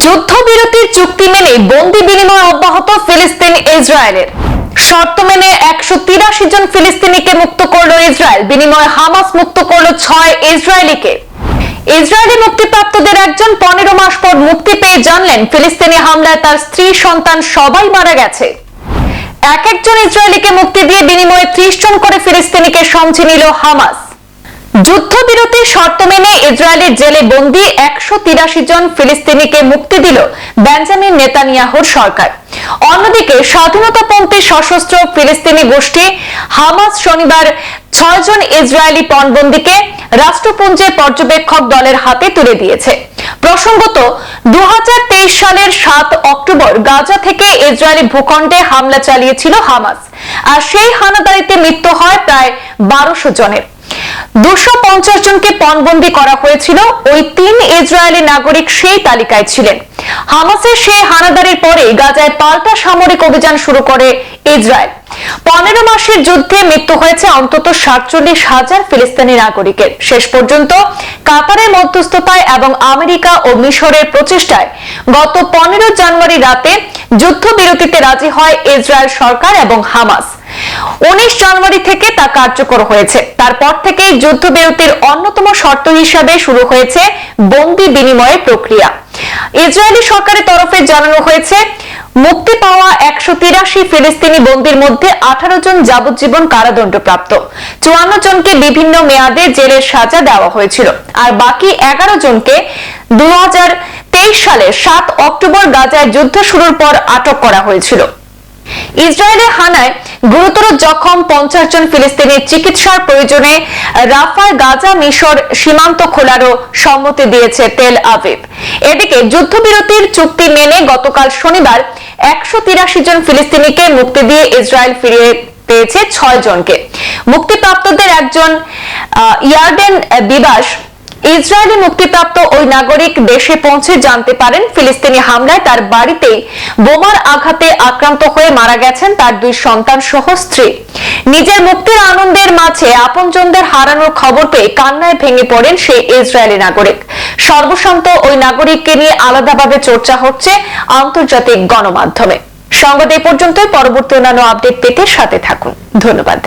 যুদ্ধবিরতির চুক্তি মেনে বন্দি বিনিময় অব্যাহত ফিলিস্তিন ইসরায়েলের। শর্ত মেনে একশো তিরাশি জন ফিলিস্তিনিকে মুক্ত করল ইসরায়েল, বিনিময়ে হামাস মুক্ত করল ছয় ইসরায়েলিকে। ইসরায়েলি মুক্তিপ্রাপ্তদের একজন পনেরো মাস পর মুক্তি পেয়ে জানলেন, ফিলিস্তিনি হামলায় তার স্ত্রী, সন্তান সবাই মারা গেছে। এক একজন ইসরায়েলিকে মুক্তি দিয়ে বিনিময়ে ত্রিশ জন করে ফিলিস্তিনিকে সমঝে নিল হামাস। যুদ্ধবিরতির শর্ত মেনে ইসরায়েলের জেলে বন্দি একশো তিরাশি জন ফিলিস্তিনিকে মুক্তি দিল বেঞ্জামিন নেতানিয়াহুর সরকার। অন্যদিকে স্বাধীনতাপন্থী সশস্ত্র ফিলিস্তিনি গোষ্ঠী হামাস শনিবার ছয়জন ইসরায়েলি পণবন্দীকে রাষ্ট্রপুঞ্জে পর্যবেক্ষক দলের হাতে তুলে দিয়েছে। প্রসঙ্গত দু হাজার তেইশ সালের সাত অক্টোবর গাজা থেকে ইসরায়েলি ভূখণ্ডে হামলা চালিয়েছিল হামাস, আর সেই হানাদারিতে মৃত্যু হয় প্রায় বারোশো জনের। দুশো পঞ্চাশ জনকে পণবন্দি করা হয়েছিল। ওই তিন ইসরায়েলি নাগরিক সেই তালিকায় ছিলেন। হামাসের সেই হানাদারির পরে গাজায় পাল্টা সামরিক অভিযান শুরু করে ইসরায়েল। পনেরো মাসের যুদ্ধে মৃত্যু হয়েছে অন্তত সাতচল্লিশ হাজার ফিলিস্তিনি নাগরিকের। শেষ পর্যন্ত কাতারের মধ্যস্থতায় এবং আমেরিকা ও মিশরের প্রচেষ্টায় গত পনেরো জানুয়ারি রাতে যুদ্ধবিরতিতে রাজি হয় ইসরায়েল সরকার এবং হামাস। উনিশ জানুয়ারি থেকে তা কার্যকর হয়েছে। তারপর থেকে যুদ্ধবিরতির অন্যতম শর্ত হিসাবে শুরু হয়েছে বন্দি বিনিময়ের প্রক্রিয়া। ইসরায়েলি সরকারের তরফে জানানো হয়েছে, মুক্তি পাওয়া একশো তিরাশি ফিলিস্তিনি বন্দির মধ্যে আঠারো জন যাবজ্জীবন কারাদণ্ডপ্রাপ্ত। চুয়ান্ন জনকে বিভিন্ন মেয়াদে জেলের সাজা দেওয়া হয়েছিল। আর বাকি এগারো জনকে দু সালের সাত অক্টোবর গাজায় যুদ্ধ শুরুর পর আটক করা হয়েছিল। ইসরায়েলের হানায় গুরুতর জখম পঞ্চাশ জন ফিলিস্তিনি চিকিৎসার প্রয়োজনে রাফার গাজা মিশর সীমান্ত খোলারও সম্মতি দিয়েছে তেল আভিভ এদিকে যুদ্ধবিরতির চুক্তি মেনে গতকাল শনিবার একশো তিরাশি জন ফিলিস্তিনিকে মুক্তি দিয়ে ইসরায়েল ফিরিয়ে পেয়েছে ছয় জনকে। মুক্তিপ্রাপ্তদের একজন ইয়ারডেন বিবাস ইসরায়েলি মুক্তিপ্রাপ্ত ওই নাগরিক দেশে পৌঁছে জানতে পারেন ফিলিস্তিনি হামলায় তার বাড়িতেই বোমার আঘাতে আক্রান্ত হয়ে মারা গেছেন তার দুই সন্তান সহ স্ত্রী। নিজের মুক্তির আনন্দের মাঝে আপনজনদের হারানোর খবর পেয়ে কান্নায় ভেঙে পড়েন সেই ইসরায়েলি নাগরিক। সর্বশান্ত ওই নাগরিককে নিয়ে আলাদাভাবে চর্চা হচ্ছে আন্তর্জাতিক গণমাধ্যমে। সংবাদ এই পর্যন্তই। পরবর্তী অন্যান্য আপডেট পেতে সাথে থাকুন। ধন্যবাদ।